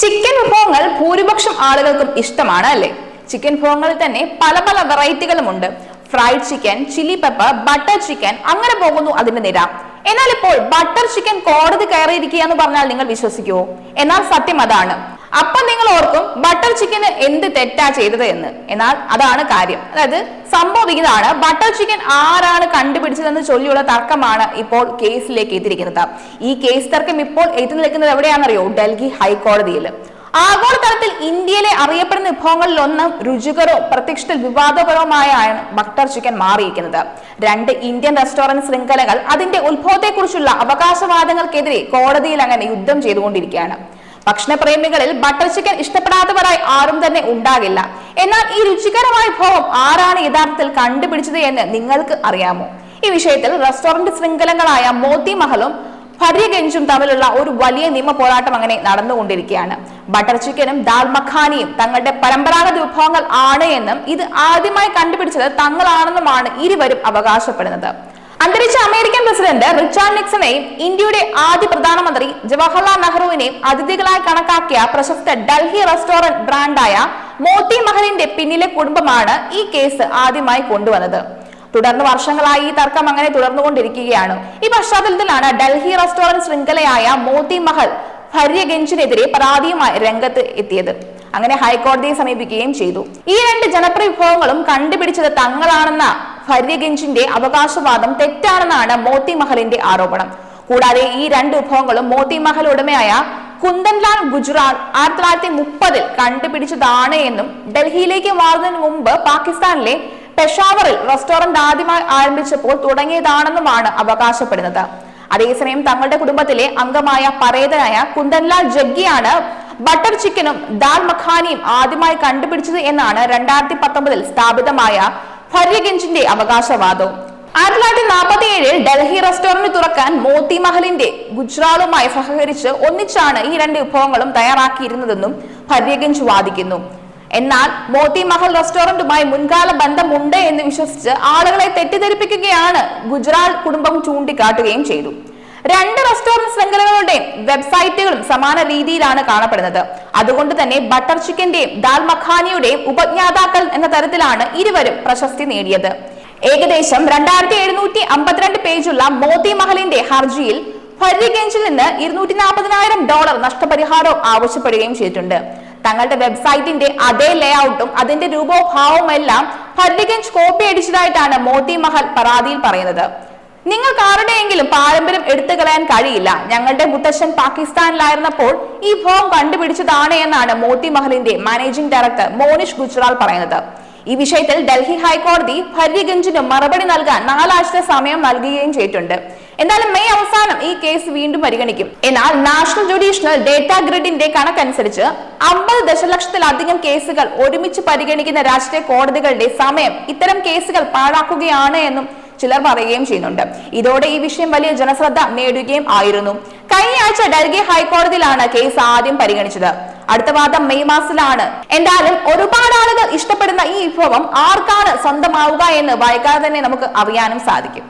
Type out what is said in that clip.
Chicken വിഭവങ്ങൾ ഭൂരിപക്ഷം ആളുകൾക്കും ഇഷ്ടമാണ് അല്ലേ? ചിക്കൻ വിഭവങ്ങളിൽ തന്നെ പല പല വെറൈറ്റികളുമുണ്ട്. Fried chicken chilli pepper butter chicken അങ്ങനെ പോകുന്നു അതിന്റെ നിര. എന്നാൽ ഇപ്പോൾ ബട്ടർ ചിക്കൻ കോടതി കയറിയിരിക്കുക എന്ന് പറഞ്ഞാൽ നിങ്ങൾ വിശ്വസിക്കുമോ എന്നാൽ സത്യം അതാണ്. അപ്പൊ നിങ്ങൾ ഓർക്കും ബട്ടർ ചിക്കന് എന്ത് തെറ്റാ ചെയ്തത് എന്ന്. എന്നാൽ അതാണ് കാര്യം. അതായത് സംഭവിക്കുന്നതാണ് ബട്ടർ ചിക്കൻ ആരാണ് കണ്ടുപിടിച്ചതെന്ന് ചൊല്ലിയുള്ള തർക്കമാണ് ഇപ്പോൾ കേസിലേക്ക് എത്തിയിരിക്കുന്നത്. ഈ കേസ് തർക്കം ഇപ്പോൾ എത്തി നിൽക്കുന്നത് എവിടെയാണെന്നറിയോ? ഡൽഹി ഹൈക്കോടതിയിൽ. ആഗോളതലത്തിൽ ഇന്ത്യയിലെ അറിയപ്പെടുന്ന വിഭവങ്ങളിൽ ഒന്ന് രുചികരവും പ്രത്യക്ഷത്തിൽ വിവാദപരവുമായാണ് ബട്ടർ ചിക്കൻ മാറിയിരിക്കുന്നത്. രണ്ട് ഇന്ത്യൻ റെസ്റ്റോറന്റ് ശൃംഖലകൾ അതിന്റെ ഉത്ഭവത്തെക്കുറിച്ചുള്ള അവകാശവാദങ്ങൾക്കെതിരെ കോടതിയിൽ അങ്ങനെ യുദ്ധം ചെയ്തുകൊണ്ടിരിക്കുകയാണ്. ഭക്ഷണപ്രേമികളിൽ ബട്ടർ ചിക്കൻ ഇഷ്ടപ്പെടാത്തവരായി ആരും തന്നെ ഉണ്ടാകില്ല. എന്നാൽ ഈ രുചികരമായ വിഭവം ആരാണ് യഥാർത്ഥത്തിൽ കണ്ടുപിടിച്ചത് എന്ന് നിങ്ങൾക്ക് അറിയാമോ? ഈ വിഷയത്തിൽ റെസ്റ്റോറന്റ് ശൃംഖലകളായ മോത്തി മഹലും ഭര്യഗഞ്ചും തമ്മിലുള്ള ഒരു വലിയ നിയമ പോരാട്ടം അങ്ങനെ നടന്നുകൊണ്ടിരിക്കുകയാണ്. ബട്ടർ ചിക്കനും ദാൽ മഖാനിയും തങ്ങളുടെ പരമ്പരാഗത വിഭവങ്ങൾ ആണ് എന്നും ഇത് ആദ്യമായി കണ്ടുപിടിച്ചത് തങ്ങളാണെന്നുമാണ് ഇരുവരും അവകാശപ്പെടുന്നത്. അമേരിക്കൻ പ്രസിഡന്റ് റിച്ചാർഡ് നിക്സണെയും ഇന്ത്യയുടെ ആദ്യ പ്രധാനമന്ത്രി ജവഹർലാൽ നെഹ്റുവിനെയും അതിഥികളായി കണക്കാക്കിയ പ്രശസ്ത ഡൽഹി റെസ്റ്റോറന്റ് ബ്രാൻഡായ മോത്തി മഹലിന്റെ പിന്നിലെ കുടുംബമാണ് ഈ കേസ് ആദ്യമായി കൊണ്ടുവന്നത്. തുടർന്ന് വർഷങ്ങളായി ഈ തർക്കം അങ്ങനെ തുടർന്നുകൊണ്ടിരിക്കുകയാണ്. ഈ പശ്ചാത്തലത്തിലാണ് ഡൽഹി റെസ്റ്റോറന്റ് ശൃംഖലയായ മോത്തി മഹൽ ഹര്യഗഞ്ചിനെതിരെ പരാതിയുമായി രംഗത്ത് എത്തിയത്. അങ്ങനെ ഹൈക്കോടതിയെ സമീപിക്കുകയും ചെയ്തു. ഈ രണ്ട് ജനപ്രിയ വിഭവങ്ങളും കണ്ടുപിടിച്ചത് തങ്ങളാണെന്ന ഭര്യഗഞ്ചിന്റെ അവകാശവാദം തെറ്റാണെന്നാണ് മോത്തി മഹലിന്റെ ആരോപണം. കൂടാതെ ഈ രണ്ട് വിഭവങ്ങളും മോത്തി മഹൽ ഉടമയായ കുന്ദൻലാൽ ഗുജ്റാൾ ആയിരത്തി തൊള്ളായിരത്തി മുപ്പതിൽ കണ്ടുപിടിച്ചതാണ് എന്നും ഡൽഹിയിലേക്ക് മാറുന്നതിന് മുമ്പ് പാകിസ്ഥാനിലെ പെഷാവറിൽ റെസ്റ്റോറന്റ് ആദ്യമായി ആരംഭിച്ചപ്പോൾ തുടങ്ങിയതാണെന്നുമാണ് അവകാശപ്പെടുന്നത്. അതേസമയം തങ്ങളുടെ കുടുംബത്തിലെ അംഗമായ പരേതനായ കുന്ദൻലാൽ ജഗ്ഗിയാണ് ബട്ടർ ചിക്കനും ദാൽ മഖാനിയും ആദ്യമായി കണ്ടുപിടിച്ചത് എന്നാണ് രണ്ടായിരത്തി പത്തൊമ്പതിൽ സ്ഥാപിതമായ ഫര്യഗഞ്ചിന്റെ അവകാശവാദവും ആയിരത്തി തൊള്ളായിരത്തി നാൽപ്പത്തി ഏഴിൽ ഡൽഹി റെസ്റ്റോറന്റ് തുറക്കാൻ മോത്തി മഹലിന്റെ ഗുജറാളുമായി സഹകരിച്ച് ഒന്നിച്ചാണ് ഈ രണ്ട് വിഭവങ്ങളും തയ്യാറാക്കിയിരുന്നതെന്നും ഫര്യഗഞ്ച് വാദിക്കുന്നു. എന്നാൽ മോത്തി മഹൽ റെസ്റ്റോറന്റുമായി മുൻകാല ബന്ധമുണ്ട് എന്ന് വിശ്വസിച്ച് ആളുകളെ തെറ്റിദ്ധരിപ്പിക്കുകയാണ് ഗുജറാൾ കുടുംബം ചൂണ്ടിക്കാട്ടുകയും ചെയ്തു. രണ്ട് റെസ്റ്റോറന്റ് ശൃംഖലകളുടെയും വെബ്സൈറ്റുകളും സമാന രീതിയിലാണ് കാണപ്പെടുന്നത്. അതുകൊണ്ട് തന്നെ ബട്ടർ ചിക്കന്റെയും ദാൽ മഖാനിയുടെയും ഉപജ്ഞാതാക്കൾ എന്ന തരത്തിലാണ് ഇരുവരും പ്രശസ്തി നേടിയത്. ഏകദേശം രണ്ടായിരത്തി എഴുന്നൂറ്റി അമ്പത്തിരണ്ട് പേജുള്ള മോത്തി മഹലിന്റെ ഹർജിയിൽ ഫരിഗഞ്ചിൽ നിന്ന് ഇരുന്നൂറ്റി നാൽപ്പതിനായിരം ഡോളർ നഷ്ടപരിഹാരവും ആവശ്യപ്പെടുകയും ചെയ്തിട്ടുണ്ട്. തങ്ങളുടെ വെബ്സൈറ്റിന്റെ അതേ ലേഔട്ടും അതിന്റെ രൂപോഭാവവും എല്ലാം ഫരിഗഞ്ച് കോപ്പി അടിച്ചതായിട്ടാണ് മോത്തി മഹൽ പരാതിയിൽ പറയുന്നത്. നിങ്ങൾക്ക് ആരുടെയെങ്കിലും പാരമ്പര്യം എടുത്തു കളയാൻ കഴിയില്ല. ഞങ്ങളുടെ മുത്തശ്ശൻ പാകിസ്ഥാനിലായിരുന്നപ്പോൾ ഈ ഭവം കണ്ടുപിടിച്ചതാണ് എന്നാണ് മോത്തി മഹലിന്റെ മാനേജിംഗ് ഡയറക്ടർ മോനിഷ് ഗുജ്റാൽ പറയുന്നത്. ഈ വിഷയത്തിൽ ഡൽഹി ഹൈക്കോടതി ഭര്യഗഞ്ചിന് മറുപടി നൽകാൻ നാലാഴ്ച സമയം നൽകുകയും ചെയ്തിട്ടുണ്ട്. എന്നാലും മെയ് അവസാനം ഈ കേസ് വീണ്ടും പരിഗണിക്കും. എന്നാൽ നാഷണൽ ജുഡീഷ്യൽ ഡേറ്റാ ഗ്രിഡിന്റെ കണക്കനുസരിച്ച് അമ്പത് ദശലക്ഷത്തിലധികം കേസുകൾ ഒരുമിച്ച് പരിഗണിക്കുന്ന രാഷ്ട്രീയ കോടതികളുടെ സമയം ഇത്തരം കേസുകൾ പാഴാക്കുകയാണ് എന്നും ചിലർ പറയുകയും ചെയ്യുന്നുണ്ട്. ഇതോടെ ഈ വിഷയം വലിയ ജനശ്രദ്ധ നേടുകയും ആയിരുന്നു. കഴിഞ്ഞ ആഴ്ച ഡൽഹി ഹൈക്കോടതിയിലാണ് കേസ് ആദ്യം പരിഗണിച്ചത്. അടുത്ത വാദം മെയ് മാസത്തിലാണ്. എന്തായാലും ഒരുപാട് ആളുകൾ ഇഷ്ടപ്പെടുന്ന ഈ വിഭവം ആർക്കാണ് സ്വന്തമാവുക എന്ന് വൈകാതെ തന്നെ നമുക്ക് അറിയാനും സാധിക്കും.